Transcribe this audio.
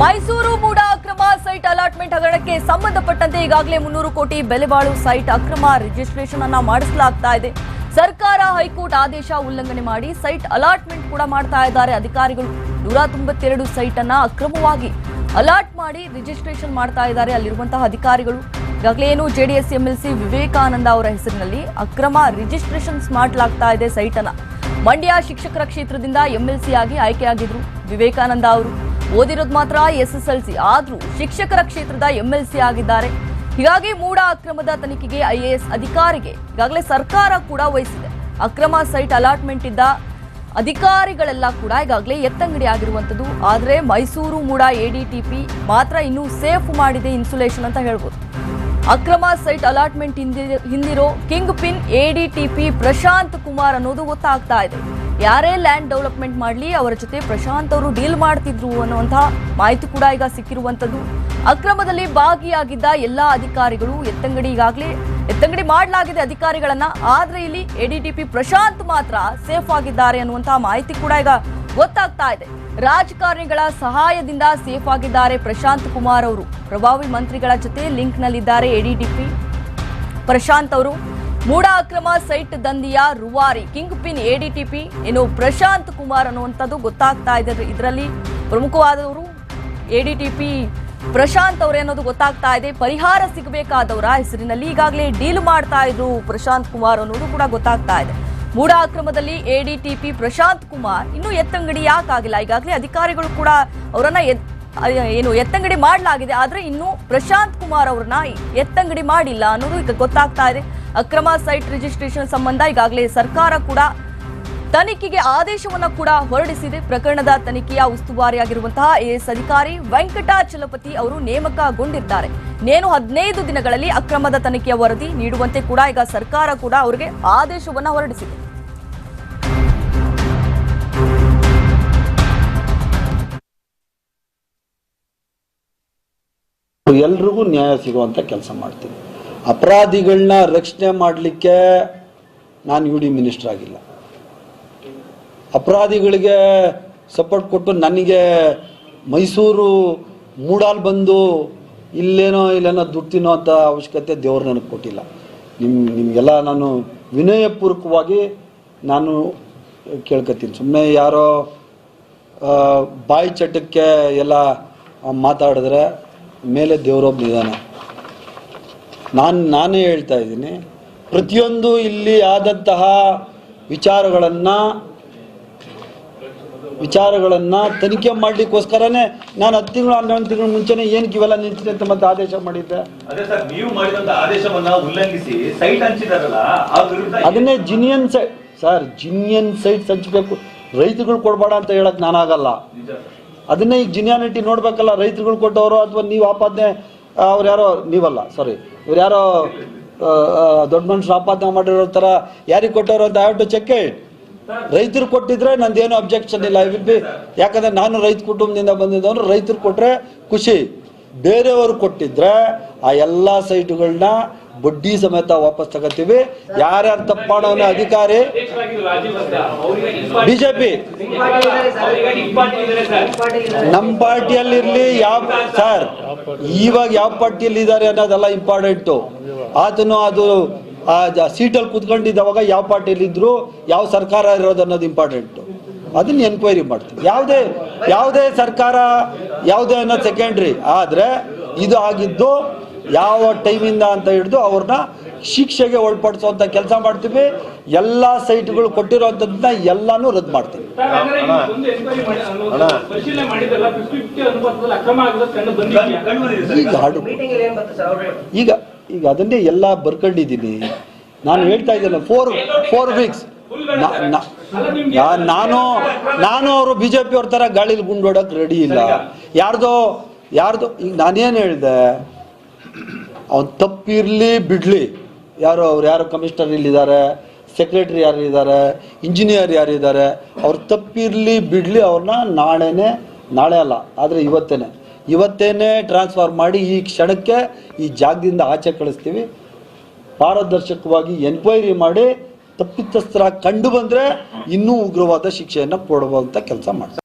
ಮೈಸೂರು ಮೂಡ ಅಕ್ರಮ site allotment ಹಗರಣಕ್ಕೆ ಸಂಬಂಧಪಟ್ಟಂತೆ ಈಗಾಗಲೇ ಮುನ್ನೂರು ಕೋಟಿ ಬೆಲೆ ಬಾಳು ಸೈಟ್ ಅಕ್ರಮ ರಿಜಿಸ್ಟ್ರೇಷನ್ ಅನ್ನ ಮಾಡಿಸಲಾಗ್ತಾ ಇದೆ. ಸರ್ಕಾರ ಹೈಕೋರ್ಟ್ ಆದೇಶ ಉಲ್ಲಂಘನೆ ಮಾಡಿ ಸೈಟ್ ಅಲಾಟ್ಮೆಂಟ್ ಕೂಡ ಮಾಡ್ತಾ ಇದ್ದಾರೆ. ಅಧಿಕಾರಿಗಳು ನೂರ ತೊಂಬತ್ತೆರಡು ಸೈಟ್ ಅನ್ನ ಅಕ್ರಮವಾಗಿ ಅಲಾಟ್ ಮಾಡಿ ರಿಜಿಸ್ಟ್ರೇಷನ್ ಮಾಡ್ತಾ ಇದ್ದಾರೆ. ಅಲ್ಲಿರುವಂತಹ ಅಧಿಕಾರಿಗಳು ಈಗಾಗಲೇ ಏನು ಜೆಡಿಎಸ್, ಎಂಎಲ್ಸಿ, ವಿವೇಕಾನಂದ ಅವರ ಹೆಸರಿನಲ್ಲಿ ಅಕ್ರಮ ರಿಜಿಸ್ಟ್ರೇಷನ್ಸ್ ಮಾಡಲಾಗ್ತಾ ಇದೆ ಸೈಟ್ ಅನ್ನ ಮಂಡ್ಯ ಶಿಕ್ಷಕರ ಕ್ಷೇತ್ರದಿಂದ ಎಂಎಲ್ಸಿ ಆಗಿ ಆಯ್ಕೆಯಾಗಿದ್ರು ವಿವೇಕಾನಂದ ಅವರು. ಓದಿರೋದು ಮಾತ್ರ ಎಸ್ಎಸ್ಎಲ್ಸಿ, ಆದರೂ ಶಿಕ್ಷಕರ ಕ್ಷೇತ್ರದ ಎಂಎಲ್ಸಿ ಆಗಿದ್ದಾರೆ. ಹೀಗಾಗಿ ಮೂಡ ಅಕ್ರಮದ ತನಿಖೆಗೆ ಐಎಎಸ್ ಅಧಿಕಾರಿಗೆ ಈಗಾಗಲೇ ಸರ್ಕಾರ ಕೂಡ ವಹಿಸಿದೆ. ಅಕ್ರಮ ಸೈಟ್ ಅಲಾಟ್ಮೆಂಟ್ ಇದ್ದ ಅಧಿಕಾರಿಗಳೆಲ್ಲ ಕೂಡ ಈಗಾಗಲೇ ಎತ್ತಂಗಡಿ ಆಗಿರುವಂಥದ್ದು. ಆದರೆ ಮೈಸೂರು ಮೂಡ ಎಡಿಟಿಪಿ ಮಾತ್ರ ಇನ್ನೂ ಸೇಫ್ ಮಾಡಿದೆ ಇನ್ಸುಲೇಷನ್ ಅಂತ ಹೇಳ್ಬೋದು. ಅಕ್ರಮ ಸೈಟ್ ಅಲಾಟ್ಮೆಂಟ್ ಹಿಂದಿ- ಹಿಂದಿರೋ king pin ADTP Prashanth Kumar ಅನ್ನೋದು ಗೊತ್ತಾಗ್ತಾ ಇದೆ. ಯಾರೇ ಲ್ಯಾಂಡ್ ಡೆವಲಪ್ಮೆಂಟ್ ಮಾಡಲಿ, ಅವರ ಜೊತೆ ಪ್ರಶಾಂತ್ ಅವರು ಡೀಲ್ ಮಾಡ್ತಿದ್ರು ಅನ್ನುವಂತಹ ಮಾಹಿತಿ ಕೂಡ ಈಗ ಸಿಕ್ಕಿರುವಂತದ್ದು ಅಕ್ರಮದಲ್ಲಿ ಭಾಗಿಯಾಗಿದ್ದ ಎಲ್ಲಾ ಅಧಿಕಾರಿಗಳು ಎತ್ತಂಗಡಿ ಈಗಾಗಲೇ, ಎತ್ತಂಗಡಿ ಮಾಡಲಾಗಿದೆ ಅಧಿಕಾರಿಗಳನ್ನ. ಆದ್ರೆ ಇಲ್ಲಿ ಎಡಿಟಿಪಿ ಪ್ರಶಾಂತ್ ಮಾತ್ರ ಸೇಫ್ ಆಗಿದ್ದಾರೆ ಅನ್ನುವಂತಹ ಮಾಹಿತಿ ಕೂಡ ಈಗ ಗೊತ್ತಾಗ್ತಾ ಇದೆ. ರಾಜಕಾರಣಿಗಳ ಸಹಾಯದಿಂದ ಸೇಫ್ ಆಗಿದ್ದಾರೆ ಪ್ರಶಾಂತ್ ಕುಮಾರ್ ಅವರು. ಪ್ರಭಾವಿ ಮಂತ್ರಿಗಳ ಜೊತೆ ಲಿಂಕ್ ನಲ್ಲಿದ್ದಾರೆ ಎಡಿಟಿಪಿ ಪ್ರಶಾಂತ್ ಅವರು ಮೂಡ ಅಕ್ರಮ ಸೈಟ್ ದಂಧಿಯ ರುವಾರಿ ಕಿಂಗ್ ಪಿನ್ ಎಡಿಟಿಪಿ ಏನು ಪ್ರಶಾಂತ್ ಕುಮಾರ್ ಅನ್ನುವಂಥದ್ದು ಗೊತ್ತಾಗ್ತಾ ಇದೆ ಇದರಲ್ಲಿ. ಪ್ರಮುಖವಾದವರು ಎಡಿಟಿಪಿ ಪ್ರಶಾಂತ್ ಅವರೇ ಅನ್ನೋದು ಗೊತ್ತಾಗ್ತಾ ಇದೆ. ಪರಿಹಾರ ಸಿಗಬೇಕಾದವರ ಹೆಸರಿನಲ್ಲಿ ಈಗಾಗಲೇ ಡೀಲ್ ಮಾಡ್ತಾ ಇದ್ರು ಪ್ರಶಾಂತ್ ಕುಮಾರ್ ಅನ್ನೋದು ಕೂಡ ಗೊತ್ತಾಗ್ತಾ ಇದೆ. ಮೂಡ ಅಕ್ರಮದಲ್ಲಿ ಎಡಿಟಿಪಿ ಪ್ರಶಾಂತ್ ಕುಮಾರ್ ಇನ್ನೂ ಎತ್ತಂಗಡಿ ಯಾಕಾಗಿಲ್ಲ. ಈಗಾಗಲೇ ಅಧಿಕಾರಿಗಳು ಕೂಡ ಅವರನ್ನ ಏನು ಎತ್ತಂಗಡಿ ಮಾಡಲಾಗಿದೆ. ಆದ್ರೆ ಇನ್ನು ಪ್ರಶಾಂತ್ ಕುಮಾರ್ ಅವ್ರನ್ನ ಎತ್ತಂಗಡಿ ಮಾಡಿಲ್ಲ ಅನ್ನೋದು ಈಗ ಗೊತ್ತಾಗ್ತಾ ಇದೆ. ಅಕ್ರಮ ಸೈಟ್ ರಿಜಿಸ್ಟ್ರೇಷನ್ ಸಂಬಂಧ ಈಗಾಗಲೇ ಸರ್ಕಾರ ಕೂಡ ತನಿಖೆಗೆ ಆದೇಶವನ್ನು ಕೂಡ ಹೊರಡಿಸಿದೆ. ಪ್ರಕರಣದ ತನಿಖೆಯ ಉಸ್ತುವಾರಿಯಾಗಿರುವಂತಹ ಎಎಸ್ ಅಧಿಕಾರಿ ವೆಂಕಟಾಚಲಪತಿ ಅವರು ನೇಮಕಗೊಂಡಿದ್ದಾರೆ. ನೇನು ಹದಿನೈದು ದಿನಗಳಲ್ಲಿ ಅಕ್ರಮದ ತನಿಖೆಯ ವರದಿ ನೀಡುವಂತೆ ಕೂಡ ಈಗ ಸರ್ಕಾರ ಕೂಡ ಅವರಿಗೆ ಆದೇಶವನ್ನು ಹೊರಡಿಸಿದೆ. ಎಲ್ರಿಗೂ ನ್ಯಾಯ ಸಿಗುವಂಥ ಕೆಲಸ ಮಾಡ್ತೀನಿ. ಅಪರಾಧಿಗಳನ್ನ ರಕ್ಷಣೆ ಮಾಡಲಿಕ್ಕೆ ನಾನು ಯು ಡಿ ಮಿನಿಸ್ಟರ್ ಆಗಿಲ್ಲ. ಅಪರಾಧಿಗಳಿಗೆ ಸಪೋರ್ಟ್ ಕೊಟ್ಟು ನನಗೆ ಮೈಸೂರು ಮೂಡಾಲ್ ಬಂದು ಇಲ್ಲೇನೋ ಇಲ್ಲೇನೋ ದುಡ್ಡು ಅಂತ ಅವಶ್ಯಕತೆ ದೇವರು ನನಗೆ ಕೊಟ್ಟಿಲ್ಲ. ನಿಮ್ಮ ನಿಮಗೆಲ್ಲ ನಾನು ವಿನಯಪೂರ್ವಕವಾಗಿ ನಾನು ಕೇಳ್ಕೊತೀನಿ ಸುಮ್ಮನೆ ಯಾರೋ ಬಾಯಿ ಚಟಕ್ಕೆ ಎಲ್ಲ ಮಾತಾಡಿದ್ರೆ ಮೇಲೆ ದೇವರೊಬ್ಬನಿದ್ದಾನೆ ನಾನು ನಾನೇ ಹೇಳ್ತಾ ಇದ್ದೀನಿ ಪ್ರತಿಯೊಂದು ಇಲ್ಲಿ ಆದಂತಹ ವಿಚಾರಗಳನ್ನು ವಿಚಾರಗಳನ್ನು ತನಿಖೆ ಮಾಡಲಿಕ್ಕೋಸ್ಕರನೇ ನಾನು ಹತ್ತು ತಿಂಗಳು ಹನ್ನೊಂದು ತಿಂಗಳು ಮುಂಚೆನೇ ಏನಕ್ಕೆ ಇವೆಲ್ಲ ನಿಂತಿದೆ ಅಂತ ಮತ್ತೆ ಆದೇಶ ಮಾಡಿದ್ದೆ. ಅದೇ ಸರ್ ನೀವು ಮಾಡಿದಂತ ಆದೇಶವನ್ನ ಉಲ್ಲಂಘಿಸಿ ಸೈಟ್ ಅದನ್ನೇ genuine site. Sir genuine site ಹಂಚಬೇಕು. ರೈತರುಗಳು ಕೊಡಬೇಡ ಅಂತ ಹೇಳಕ್ ನಾನಾಗಲ್ಲ. ಅದನ್ನೇ ಈಗ ಜಿನ್ಯಾನಿಟಿ ನೋಡ್ಬೇಕಲ್ಲ, ರೈತರುಗಳು ಕೊಟ್ಟವರು ಅಥವಾ ನೀವು ಆಪಾದನೆ ಅವ್ರು ಯಾರೋ, ನೀವಲ್ಲ ಸಾರಿ ಇವ್ರು ಯಾರೋ ದೊಡ್ಡ ಮನುಷ್ಯರು ಆಪಾದನೆ ಮಾಡಿರೋ ಥರ ಯಾರಿಗೆ ಕೊಟ್ಟವರು ಅಂತ ಹ್ಯಾವ್ ಟು ಚೆಕ್ ಹೇಳಿ ರೈತರು ಕೊಟ್ಟಿದ್ರೆ ನಂದೇನು ಅಬ್ಜೆಕ್ಷನ್ ಇಲ್ಲ. ಐ ವಿಲ್ ಬಿ ಯಾಕಂದ್ರೆ ನಾನು ರೈತ ಕುಟುಂಬದಿಂದ ಬಂದಿದ್ದವನು, ರೈತರು ಕೊಟ್ಟರೆ ಖುಷಿ. ಬೇರೆಯವರು ಕೊಟ್ಟಿದ್ರೆ ಆ ಎಲ್ಲ ಸೈಟುಗಳನ್ನ ಬಡ್ಡಿ ಸಮೇತ ವಾಪಸ್ ತಗೋತೀವಿ. ಯಾರ್ಯಾರು ತಪ್ಪಾಡೋನ ಅಧಿಕಾರಿ ಬಿಜೆಪಿ. ನಮ್ಮ ಪಾರ್ಟಿಯಲ್ಲಿ ಇರ್ಲಿ ಯಾವ ಸರ್ ಇವಾಗ ಯಾವ ಪಾರ್ಟಿಯಲ್ಲಿ ಇದ್ದಾರೆ ಅನ್ನೋದೆಲ್ಲ ಇಂಪಾರ್ಟೆಂಟು ಆತನು ಅದು, ಆ ಸೀಟಲ್ಲಿ ಕುತ್ಕೊಂಡಿದ್ದವಾಗ ಯಾವ ಪಾರ್ಟಿಯಲ್ಲಿ ಇದ್ರು ಯಾವ ಸರ್ಕಾರ ಇರೋದು ಅನ್ನೋದು ಇಂಪಾರ್ಟೆಂಟು ಅದನ್ನ ಎನ್ಕ್ವೈರಿ ಮಾಡ್ತೀವಿ. ಯಾವುದೇ ಯಾವುದೇ ಸರ್ಕಾರ, ಯಾವುದೇ ಅನ್ನೋದು ಸೆಕೆಂಡ್ರಿ ಆದರೆ ಇದು ಆಗಿದ್ದು ಯಾವ ಟೈಮಿಂದ ಅಂತ ಹಿಡಿದು ಅವ್ರನ್ನ ಶಿಕ್ಷೆಗೆ ಒಳಪಡಿಸುವಂತ ಕೆಲಸ ಮಾಡ್ತೀವಿ. ಎಲ್ಲ ಸೈಟ್ಗಳು ಕೊಟ್ಟಿರೋಂಥದ್ದನ್ನ ಎಲ್ಲಾನು ರದ್ದು ಮಾಡ್ತೀವಿ. ಈಗ ಹಾಡು. ಈಗ ಈಗ ಅದನ್ನೇ ಎಲ್ಲ ಬರ್ಕೊಂಡಿದ್ದೀನಿ. ನಾನು ಹೇಳ್ತಾ ಇದ್ದೇನೆ ಫೋರ್ ಫೋರ್ ವೀಕ್ಸ್ ನಾನು ನಾನು ಅವರು ಬಿ ಜೆ ಪಿ ಅವ್ರ ಥರ ಗಾಳಿಲಿ ಗುಂಡೋಡಕ್ಕೆ ರೆಡಿ ಇಲ್ಲ. ಯಾರ್ದೋ ಯಾರ್ದೋ ಈಗ ನಾನೇನು ಹೇಳಿದೆ ಅವ್ನು ತಪ್ಪಿರಲಿ ಬಿಡಲಿ. ಯಾರು ಅವ್ರು ಯಾರು ಕಮಿಷನರ್ ಇಲ್ಲಿದ್ದಾರೆ ಸೆಕ್ರೆಟರಿ ಯಾರು ಇದ್ದಾರೆ ಇಂಜಿನಿಯರ್ ಯಾರು ಇದ್ದಾರೆ, ಅವ್ರು ತಪ್ಪಿರಲಿ ಬಿಡಲಿ ಅವ್ರನ್ನ ನಾಳೆನೇ, ನಾಳೆ ಅಲ್ಲ, ಆದರೆ ಇವತ್ತೇನೆ. ಇವತ್ತೇನೆ ಟ್ರಾನ್ಸ್ಫರ್ ಮಾಡಿ ಈ ಕ್ಷಣಕ್ಕೆ ಈ ಜಾಗದಿಂದ ಆಚೆ ಕಳಿಸ್ತೀವಿ. ಪಾರದರ್ಶಕವಾಗಿ ಎನ್ಕ್ವೈರಿ ಮಾಡಿ ತಪ್ಪಿತಸ್ಥರ ಕಂಡು ಬಂದರೆ ಇನ್ನೂ ಉಗ್ರವಾದ ಶಿಕ್ಷೆಯನ್ನು ಕೊಡುವಂಥ ಕೆಲಸ ಮಾಡ್ತೀವಿ